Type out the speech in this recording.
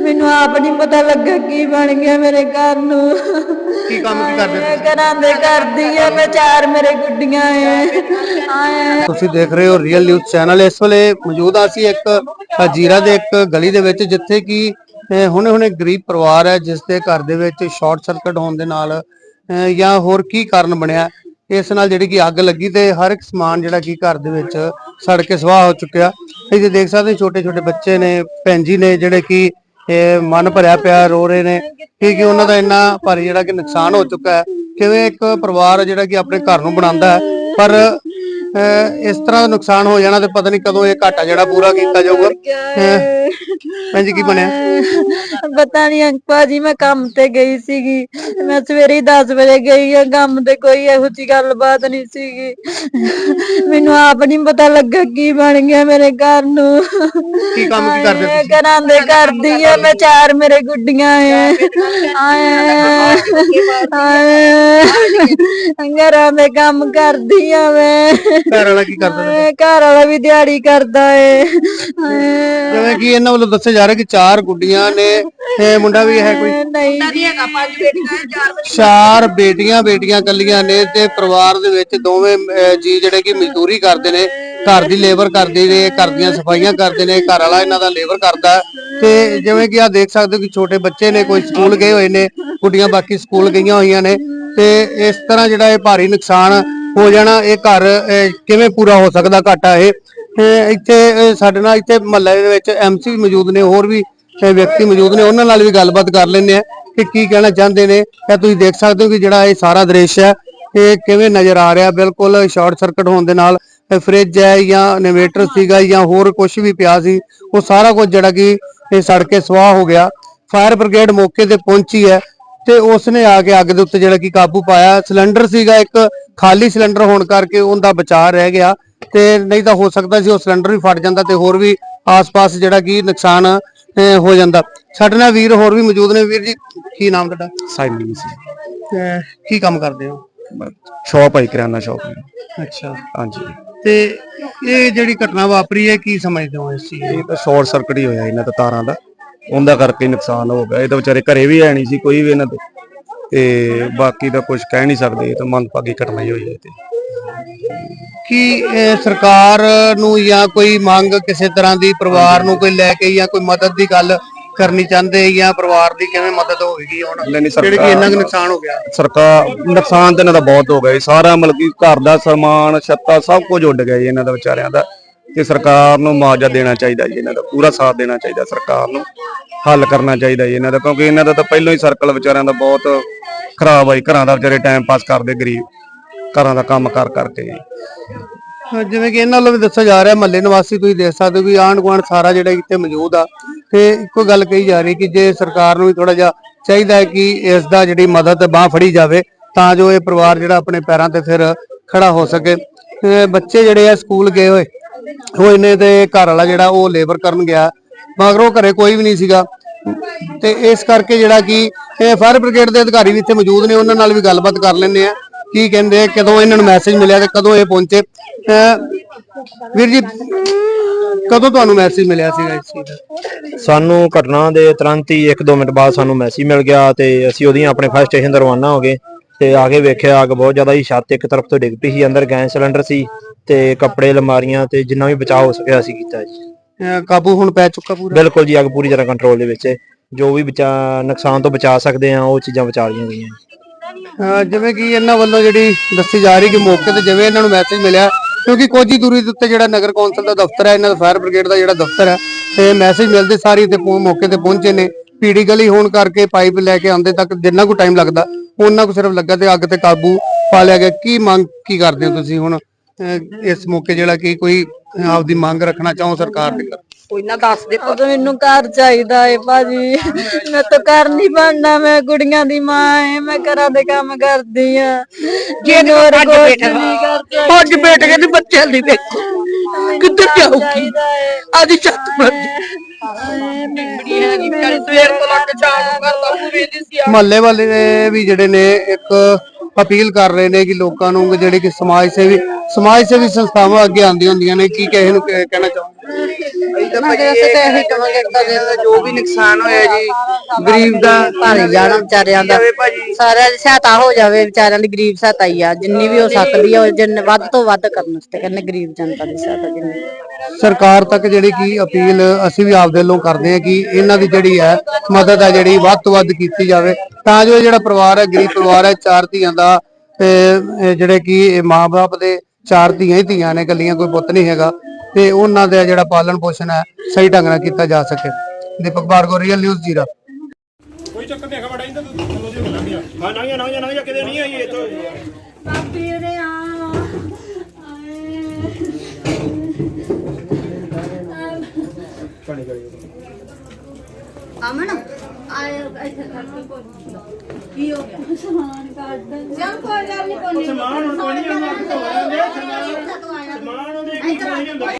ਮੈਨੂੰ ਆਪ ਨਹੀਂ ਪਤਾ ਲੱਗਾ ਕੀ ਬਣ ਗਿਆ ਮੇਰੇ ਘਰ ਨੂੰ। ਕੀ ਕੰਮ ਕੀ ਕਰਦੇ ਮੈਂ ਘਰਾਂ ਦੇ ਕਰਦੀ ਆ ਮੈਂ ਚਾਰ ਮੇਰੇ ਗੁੱਡੀਆਂ ਐ। ਆਏ। ਤੁਸੀਂ ਦੇਖ ਰਹੇ ਹੋ ਰੀਅਲ ਨਿਊਜ਼ ਚੈਨਲ ਇਸ ਵੇਲੇ ਮੌਜੂਦ ਆ ਅਸੀਂ ਇੱਕ ਅ, ਜੀਰਾ ਦੇ ਇੱਕ ਗਲੀ ਦੇ ਵਿੱਚ ਜਿੱਥੇ ਕਿ ਹੁਣੇ-ਹੁਣੇ ਗਰੀਬ ਪਰਿਵਾਰ ਹੈ ਜਿਸ ਦੇ ਘਰ ਦੇ ਵਿੱਚ ਸ਼ਾਰਟ ਸਰਕਟ ਹੋਣ ਦੇ ਨਾਲ ਅ, ਜਾਂ ਹੋਰ ਕੀ ਕਾਰਨ ਬਣਿਆ। ਇਸ ਨਾਲ ਜਿਹੜੀ ਕਿ ਅੱਗ ਲੱਗੀ ਤੇ ਹਰ ਇੱਕ ਸਮਾਨ ਜਿਹੜਾ ਕਿ ਘਰ ਦੇ ਵਿੱਚ ਸੜ ਕੇ ਸਵਾਹ ਹੋ ਚੁੱਕਿਆ। ਇਹ ਦੇਖ ਸਕਦੇ ਛੋਟੇ-ਛੋਟੇ ਬੱਚੇ ਨੇ, ਭੈਣ ਜੀ ਨੇ ਜਿਹੜੇ ਕਿ ਇਹ ਮਨ ਭਰਿਆ ਪਿਆ, ਰੋ ਰਹੇ ਨੇ। ਕਿਉਂਕਿ ਉਹਨਾਂ ਦਾ ਇੰਨਾ ਭਾਰੀ ਜਿਹੜਾ ਕਿ ਨੁਕਸਾਨ ਹੋ ਚੁੱਕਾ ਹੈ। ਕਿਵੇਂ ਇੱਕ ਪਰਿਵਾਰ ਜਿਹੜਾ ਕਿ ਆਪਣੇ ਘਰ ਨੂੰ ਬਣਾਉਂਦਾ ਹੈ, ਪਰ ਇਸ ਤਰ੍ਹਾਂ ਦਾ ਨੁਕਸਾਨ ਹੋ ਜਾਣਾ ਤੇ ਪਤਾ ਨਹੀਂ ਕਦੋਂ ਇਹ ਘਾਟਾ ਜਿਹੜਾ ਪੂਰਾ ਕੀਤਾ ਜਾਊਗਾ। ਭੈਣ ਜੀ ਕੀ ਬਣਿਆ? ਪਤਾ ਨਹੀਂ ਅੰਕਪਾ ਜੀ ਮੈਂ ਕੰਮ ਤੇ ਗਈ ਸੀਗੀ। ਮੈਂ ਸਵੇਰੇ ਹੀ 10 ਵਜੇ ਗਈ ਆ ਕੰਮ ਤੇ ਕੋਈ ਇਹੋ ਜਿਹੀ ਗੱਲਬਾਤ ਨਹੀਂ ਸੀਗੀ। ਮੈਨੂੰ ਆਪ ਨਹੀਂ ਪਤਾ ਲੱਗਾ ਕੀ ਬਣ ਗਿਆ ਮੇਰੇ ਘਰ ਨੂੰ। ਕੀ ਕੰਮ ਕੀ ਕਰਦੇ ਮੈਂ ਤੁਸੀਂ? ਘਰਾਂ ਦੇ ਕਰਦੀ ਆ ਮੈਂ ਚਾਰ ਮੇਰੇ ਗੁੱਡੀਆਂ ਐ। ਆਏ ਘਰਾਂ ਦੇ ਕੰਮ ਕਰਦੀ ਆ ਮੈਂ। ਘਰ ਵਾਲਾ ਕੀ ਕਰਦਾ ਤੁਹਾਡਾ? ਘਰ ਵਾਲਾ ਵੀ ਦਿਹਾੜੀ ਕਰਦਾ ਏ ਹਾਏ। ਜਿਵੇਂ ਕਿ ਇਹਨਾਂ ਵੱਲੋਂ ਦੱਸਿਆ ਜਾ ਰਿਹਾ ਕਿ ਚਾਰ ਗੁੱਡੀਆਂ ਨੇ ਇਹ ਮੁੰਡਾ ਵੀ ਹੈ ਕੋਈ ਨਹੀਂ ਚਾਰ ਬੇਟੀਆਂ ਬੇਟੀਆਂ ਕੱਲੀਆਂ ਨੇ ਤੇ ਪਰਿਵਾਰ ਦੇ ਵਿੱਚ ਦੋਵੇਂ ਅਹ, ਜੀ ਜਿਹੜੇ ਕਿ ਮਜ਼ਦੂਰੀ ਕਰਦੇ ਨੇ ਘਰ ਦੀ ਲੇਬਰ ਕਰਦੇ ਨੇ ਘਰ ਦੀਆਂ ਸਫਾਈਆਂ ਕਰਦੇ ਨੇ ਘਰ ਵਾਲਾ ਇਹਨਾਂ ਦਾ ਲੇਬਰ ਕਰਦਾ ਹੈ। ਤੇ ਜਿਵੇਂ ਕਿ ਆ ਦੇਖ ਸਕਦੇ ਹੋ ਕਿ ਛੋਟੇ ਬੱਚੇ ਨੇ ਕੋਈ ਸਕੂਲ ਗਏ ਹੋਏ ਨੇ ਗੁੱਡੀਆਂ ਬਾਕੀ ਸਕੂਲ ਗਈਆਂ ਹੋਈਆਂ ਨੇ ਤੇ ਇਸ ਤਰ੍ਹਾਂ ਜਿਹੜਾ ਇਹ ਭਾਰੀ ਨੁਕਸਾਨ ਹੋ ਜਾਣਾ, ਇਹ ਘਰ ਕਿਵੇਂ ਪੂਰਾ ਹੋ ਸਕਦਾ ਘਾਟਾ ਇਹ? ਇੱਥੇ ਸਾਡੇ ਨਾਲ ਇੱਥੇ ਮਹੱਲੇ ਦੇ ਵਿੱਚ ਐਮਸੀ ਵੀ ਮੌਜੂਦ ਨੇ, ਹੋਰ ਵੀ ਵਿਅਕਤੀ ਮੌਜੂਦ ਨੇ, ਉਹਨਾਂ ਨਾਲ ਵੀ ਗੱਲਬਾਤ ਕਰ ਲੈਂਦੇ ਆ ਕਿ ਕੀ ਕਹਿਣਾ ਚਾਹੁੰਦੇ ਨੇ। ਇਹ ਤੁਸੀਂ ਦੇਖ ਸਕਦੇ ਹੋ ਕਿ ਜਿਹੜਾ ਇਹ ਸਾਰਾ ਦ੍ਰਿਸ਼ ਹੈ, ਇਹ ਕਿਵੇਂ ਨਜ਼ਰ ਆ ਰਿਹਾ। ਬਿਲਕੁਲ ਸ਼ਾਰਟ ਸਰਕਟ ਹੋਣ ਦੇ ਨਾਲ ਫ੍ਰਿਜ ਹੈ ਜਾਂ ਇਨਵੇਟਰ ਸੀਗਾ ਜਾਂ ਹੋਰ ਕੁਝ ਵੀ ਪਿਆ ਸੀ, ਉਹ ਸਾਰਾ ਕੁਝ ਜਿਹੜਾ ਕਿ ਇਹ ਸੜ ਕੇ ਸਵਾਹ ਹੋ ਗਿਆ। ਫਾਇਰ ਬ੍ਰਿਗੇਡ ਮੌਕੇ ਤੇ ਪਹੁੰਚੀ ਹੈ। ਤੇ ਉਸਨੇ ਆ ਕੇ ਅੱਗ ਦੇ ਉੱਤੇ ਜਿਹੜਾ ਕਿ ਕਾਬੂ ਪਾਇਆ। ਸਿਲੰਡਰ ਸੀਗਾ ਇੱਕ ਖਾਲੀ ਸਿਲੰਡਰ ਹੋਣ ਕਰਕੇ ਉਹਦਾ ਬਚਾਅ ਰਹਿ ਗਿਆ ਤੇ ਨਹੀਂ ਤਾਂ ਹੋ ਸਕਦਾ ਸੀ ਉਹ ਸਿਲੰਡਰ ਵੀ ਫਟ ਜਾਂਦਾ ਤੇ ਹੋਰ ਵੀ ਆਸ-ਪਾਸ ਜਿਹੜਾ ਕਿ ਨੁਕਸਾਨ ਹੋ ਜਾਂਦਾ। ਸਾਡੇ ਨਾਲ ਵੀਰ ਹੋਰ ਵੀ ਮੌਜੂਦ ਨੇ। ਵੀਰ ਜੀ ਕੀ ਨਾਮ ਤੁਹਾਡਾ? ਸਾਈਮਨ ਸੀ ਕੀ ਕੰਮ ਕਰਦੇ ਹੋ? ਸ਼ਾਪ ਹੈ ਕਿਰਾਨਾ ਸ਼ਾਪ। ਅੱਛਾ। ਹਾਂਜੀ। ਤੇ ਇਹ ਜਿਹੜੀ ਘਟਨਾ ਵਾਪਰੀ ਹੈ ਕੀ ਸਮਝਦੇ ਹੋ ਇਸ ਚੀਜ਼ ਨੂੰ? ਇਹ ਤਾਂ ਸ਼ਾਰਟ ਸਰਕਟ ਹੀ ਹੋਇਆ ਇਹਨਾਂ ਦਾ ਤਾਰਾਂ ਦਾ। ਉਹਦਾ ਕਰਕੇ ਨੁਕਸਾਨ ਹੋ ਗਿਆ। ਇਹ ਤਾਂ ਵਿਚਾਰੇ ਘਰੇ ਵੀ ਹੈ ਨਹੀਂ ਸੀ ਕੋਈ ਵੀ ਇਹਨਾਂ ਦੇ। ਤੇ ਬਾਕੀ ਤਾਂ ਕੁਝ ਕਹਿ ਨਹੀਂ ਸਕਦੇ ਇਹ ਤਾਂ ਮੰਦਭਾਗੀ ਘਟਨਾ ਹੀ ਹੋਈ ਹੈ ਤੇ ਕੀ ਸਰਕਾਰ ਨੂੰ ਜਾਂ ਕੋਈ ਮੰਗ ਕਿਸੇ ਤਰ੍ਹਾਂ ਦੀ ਪਰਿਵਾਰ ਨੂੰ ਕੋਈ ਲੈ ਕੇ ਜਾਂ ਕੋਈ ਮਦਦ ਦੀ ਗੱਲ ਕਰਨੀ ਚਾਹੁੰਦੇ ਜਾਂ ਪਰਿਵਾਰ ਦੀ ਕਿਵੇਂ ਮਦਦ ਹੋਵੇਗੀ ਹੁਣ? ਜਿਹੜੇ ਕਿ ਇੰਨਾ ਨੁਕਸਾਨ ਹੋ ਗਿਆ। ਸਰਕਾਰ ਨੁਕਸਾਨ ਤਾਂ ਇਹਨਾਂ ਦਾ ਬਹੁਤ ਹੋ ਗਿਆ ਸਾਰਾ ਮਤਲਬ ਕਿ ਘਰ ਦਾ ਸਮਾਨ ਛੱਤਾਂ ਸਭ ਕੁਝ ਉੱਡ ਗਿਆ ਜੀ ਇਹਨਾਂ ਦਾ ਵਿਚਾਰਿਆਂ ਦਾ। ਤੇ ਸਰਕਾਰ ਨੂੰ ਮੁਆਵਜ਼ਾ ਦੇਣਾ ਚਾਹੀਦਾ ਜੀ, ਇਹਨਾਂ ਦਾ ਪੂਰਾ ਸਾਥ ਦੇਣਾ ਚਾਹੀਦਾ ਸਰਕਾਰ ਨੂੰ, ਹੱਲ ਕਰਨਾ ਚਾਹੀਦਾ ਜੀ ਇਹਨਾਂ ਦਾ, ਕਿਉਂਕਿ ਇਹਨਾਂ ਦਾ ਤਾਂ ਪਹਿਲਾਂ ਹੀ ਸਰਕਲ ਵਿਚਾਰਿਆਂ ਦਾ ਬਹੁਤ ਖਰਾਬ ਆ ਘਰਾਂ ਦਾ ਵਿਚਾਰੇ ਟਾਈਮ ਪਾਸ ਕਰਦੇ ਗਰੀਬ, ਘਰਾਂ ਦਾ ਕੰਮ ਕਰ ਕਰਕੇ ਜੀ। ਜਿਵੇਂ ਕਿ ਇਹਨਾਂ ਵੱਲੋਂ ਵੀ ਦੱਸਿਆ ਜਾ ਰਿਹਾ, ਮਹੱਲੇ ਨਿਵਾਸੀ ਤੁਸੀਂ ਦੇਖ ਸਕਦੇ ਹੋ ਵੀ ਆਂਢ ਗੁਆਂਢ ਸਾਰਾ ਜਿਹੜਾ ਇੱਥੇ ਮੌਜੂਦ ਆ, ਤੇ ਇੱਕੋ ਗੱਲ ਕਹੀ ਜਾ ਰਹੀ ਕਿ ਜੇ ਸਰਕਾਰ ਨੂੰ ਵੀ ਥੋੜਾ ਜਿਹਾ ਚਾਹੀਦਾ ਹੈ ਕਿ ਇਸ ਦਾ ਜਿਹੜੀ ਮਦਦ ਬਾਹ ਫੜੀ ਜਾਵੇ, ਤਾਂ ਜੋ ਇਹ ਪਰਿਵਾਰ ਜਿਹੜਾ ਆਪਣੇ ਪੈਰਾਂ ਤੇ ਫਿਰ ਖੜਾ ਹੋ ਸਕੇ। ਤੇ ਬੱਚੇ ਜਿਹੜੇ ਆ, ਸਕੂਲ ਗਏ ਹੋਏ ਹੋਏ ਨੇ ਤੇ ਘਰ ਵਾਲਾ ਜਿਹੜਾ ਉਹ ਲੇਬਰ ਕਰਨ ਗਿਆ। ਮਗਰੋਂ ਘਰੇ ਕੋਈ ਵੀ ਨਹੀਂ ਸੀਗਾ। ਤੇ ਇਸ ਕਰਕੇ ਜਿਹੜਾ ਕਿ ਫਾਇਰ ਬ੍ਰਿਗੇਡ ਦੇ ਅਧਿਕਾਰੀ ਵੀ ਇੱਥੇ ਮੌਜੂਦ ਨੇ, ਉਹਨਾਂ ਨਾਲ ਵੀ ਗੱਲਬਾਤ ਕਰ ਲੈਂਦੇ ਆ ਕੀ ਕਹਿੰਦੇ ਕਦੋਂ ਇਹਨਾਂ ਨੂੰ ਮੈਸੇਜ ਮਿਲਿਆ ਤੇ ਕਦੋਂ ਇਹ ਪਹੁੰਚੇ। ਵੀਰ ਜੀ, ਕਦੋਂ ਤੁਹਾਨੂੰ ਮੈਸੇਜ ਮਿਲਿਆ ਸੀਗਾ ਇਸ ਚੀਜ਼ ਦਾ? ਸਾਨੂੰ ਘਟਨਾ ਦੇ ਤੁਰੰਤ ਹੀ 1-2 ਮਿੰਟ ਬਾਅਦ ਸਾਨੂੰ ਮੈਸੇਜ ਮਿਲ ਗਿਆ ਤੇ ਅਸੀਂ ਉਹਦੀਆਂ ਆਪਣੇ ਫਾਇਰ ਸਟੇਸ਼ਨ ਤੋਂ ਰਵਾਨਾ ਹੋ ਗਏ। ਤੇ ਆ ਕੇ ਵੇਖਿਆ, ਅੱਗ ਬਹੁਤ ਜ਼ਿਆਦਾ ਹੀ ਛੱਤ ਇੱਕ ਤਰਫ ਤੋਂ ਡਿੱਗ ਪਈ ਸੀ, ਅੰਦਰ ਗੈਸ ਸਿਲੰਡਰ ਸੀ। ਤੇ ਕੱਪੜੇ ਅਲਮਾਰੀਆਂ ਤੇ ਜਿੰਨਾ ਵੀ ਬਚਾਅ ਹੋ ਸਕਿਆ ਅਸੀਂ ਕੀਤਾ ਜੀ। ਅਹ ਕਾਬੂ ਹੁਣ ਪੈ ਚੁੱਕਾ ਪੂਰਾ? ਬਿਲਕੁਲ ਜੀ ਅੱਗ ਪੂਰੀ ਤਰ੍ਹਾਂ ਕੰਟਰੋਲ ਦੇ ਵਿੱਚ ਹੈ। ਜੋ ਵੀ ਬਚਾ ਨੁਕਸਾਨ ਤੋਂ ਬਚਾ ਸਕਦੇ ਆ ਉਹ ਚੀਜ਼ਾਂ ਬਚਾ ਲਈਆਂ ਗਈਆਂ ਜੀ। ਅਹ ਜਿਵੇਂ ਕਿ ਇਹਨਾਂ ਵੱਲੋਂ ਜਿਹੜੀ ਦੱਸੀ ਜਾ ਰਹੀ ਕਿ ਮੌਕੇ ਤੇ ਜਿਵੇਂ ਇਹਨਾਂ ਨੂੰ ਮੈਸੇਜ ਮਿਲਿਆ ਕਿਉਂਕਿ ਕੁਝ ਹੀ ਦੂਰੀ ਦੇ ਉੱਤੇ ਜਿਹੜਾ ਨਗਰ ਕੌਂਸਲ ਦਾ ਦਫ਼ਤਰ ਹੈ ਇਹਨਾਂ ਦਾ ਫਾਇਰ ਬ੍ਰਿਗੇਡ ਦਾ ਜਿਹੜਾ ਦਫ਼ਤਰ ਹੈ ਤੇ ਮੈਸੇਜ ਮਿਲਦੇ ਸਾਰੀ ਤੇ ਪਹੁੰ- ਮੌਕੇ ਤੇ ਪਹੁੰਚੇ ਨੇ। ਪੀੜੀ ਗਲੀ ਹੋਣ ਕਰਕੇ ਪਾਈਪ ਲੈ ਕੇ ਆਉਂਦੇ ਤੱਕ ਜਿੰਨਾ ਕੁ ਟਾਈਮ ਲੱਗਦਾ ਉਹਨਾਂ ਕੁ ਸਿਰਫ ਲੱਗਾ ਤੇ ਅੱਗ ਤੇ ਕਾਬੂ ਪਾਲਿਆ ਗਿਆ। ਕੀ ਮੰਗ ਕੀ ਕਰਦੇ ਹੋ ਤੁਸੀਂ ਹੁਣ? ਇਸ ਮੌਕੇ ਜਿਹੜਾ ਕਿ ਕੋਈ ਆਪਦੀ ਮੰਗ ਰੱਖਣਾ ਚਾਹੋ ਸਰਕਾਰ ਦੇ ਕੋਈ ਨਾ ਦੱਸ ਦੇ ਉਦੋਂ ਮੈਨੂੰ ਘਰ ਚਾਹੀਦਾ ਏ ਭਾਜੀ। ਮੈਂ ਤਾਂ ਘਰ ਨਹੀਂ ਬਣਨਾ ਮੈਂ ਕੁੜੀਆਂ ਦੀ ਮਾਂ ਏ ਮੈਂ ਘਰਾਂ ਦੇ ਕੰਮ ਕਰਦੀ ਆ। ਜੇ ਹੋਰ ਅੱਜ ਬੈਠਾ ਬੇਟੇ ਦੇ ਬੱਚਿਆਂ ਦੀ ਵੇਖੋ। ਕਿੱਧਰ ਜਾਊਗੀ? ਆਦੀ ਛੱਤ ਮਰ ਤੋਂ ਕੇ ਮਹੱਲੇ ਵਾਲੇ ਵੀ ਜਿਹੜੇ ਨੇ ਇੱਕ ਅਪੀਲ ਕਰ ਰਹੇ ਨੇ ਕਿ ਲੋਕਾਂ ਨੂੰ ਜਿਹੜੇ ਕਿ ਸਮਾਜ ਸੇਵੀ ਸਮਾਜ ਸੇਵੀ ਸੰਸਥਾਵਾਂ ਅੱਗੇ ਆਉਂਦੀਆਂ ਹੁੰਦੀਆਂ ਨੇ ਕੀ ਕਹੇ ਨੂੰ ਕਹਿ- ਕਹਿਣਾ ਅਸੀਂ ਤਾਂ ਭਾਜੀ ਇਹ ਕਹਾਂਗੇ ਕਿ ਜੋ ਵੀ ਨੁਕਸਾਨ ਹੋਇਆ ਜੀ ਗਰੀਬ ਦਾ ਭਾਰੇ ਜਾਣਾ ਵਿਚਾਰਿਆਂ ਦਾ। ਸਾਰਿਆਂ ਦੀ ਸਹਾਇਤਾ ਹੋ ਜਾਵੇ ਵਿਚਾਰਿਆਂ ਦੀ ਗਰੀਬ ਸਹਾਇਤਾ ਹੀ ਆ ਜਿੰਨੀ ਵੀ ਹੋ ਸਕਦੀ ਆ ਉਹ ਜਿੰਨੇ ਵੱਧ ਤੋਂ ਵੱਧ ਕਰਨ ਵਾਸਤੇ ਕਹਿੰਦੇ ਗਰੀਬ ਜਨਤਾ ਦੀ ਸਹਾਇਤਾ ਜਿੰਨੀ। ਸਰਕਾਰ ਤੱਕ ਜਿਹੜੀ ਕੀ ਅਪੀਲ ਅਸੀਂ ਵੀ ਆਪਦੇ ਵੱਲੋਂ ਕਰਦੇ ਹਾਂ ਕਿ ਇਹਨਾਂ ਦੀ ਜਿਹੜੀ ਹੈ ਮਦਦ ਹੈ ਜਿਹੜੀ ਵੱਧ ਤੋਂ ਵੱਧ ਕੀਤੀ ਜਾਵੇ। ਤਾਂ ਜੋ ਇਹ ਜਿਹੜਾ ਪਰਿਵਾਰ ਹੈ ਗਰੀਬ ਪਰਿਵਾਰ ਹੈ ਚਾਰ ਧੀਆਂ ਦਾ ਤੇ ਇਹ ਜਿਹੜੇ ਕਿ ਮਾਪੇ ਦੇ ਚਾਰ ਧੀਆਂ ਹੀ ਧੀਆਂ ਨੇ ਕੱਲੀਆਂ ਕੋਈ ਪੁੱਤ ਨਹੀਂ ਹੈਗਾ ਤੇ ਉਹਨਾਂ ਦਾ ਜਿਹੜਾ ਪਾਲਣ ਪੋਸ਼ਣ ਹੈ ਸਹੀ ਢੰਗ ਨਾਲ ਕੀਤਾ ਜਾ ਸਕੇ। ਦੀਪਕ ਭਾਰਗੋ ਰੀਅਲ ਨਿਊਜ਼ ਜੀਰਾ। ਕੋਈ ਚੱਕਰ ਨਹੀਂ ਹੈਗਾ ਬੜਾ ਚਲੋ ਜੀ ਲੰਘ ਗਿਆ ਹਾਂ ਜਾ ਲੰਘ ਜਾ ਕਿਤੇ ਨਹੀਂ ਆਈ ਇੱਥੋਂ ਪਾਪੀ ਉਰੇ ਆ ਅਮਨ? ਆਏ ਇੱਥੇ ਕੋਈ ਕੀ ਹੋ ਗਿਆ? ਸਮਾਨ ਕੱਢ ਚੱਲ ਕੋਈ ਗੱਲ ਨਹੀਂ ਕੋਈ ਸਮਾਨ ਹੁਣ ਕੋਈ ਨਹੀਂ ਆਉਂਦਾ ਸਮਾਨ ਉਹਦੇ ਇੱਕ ਨਹੀਂ ਹੁੰਦਾ।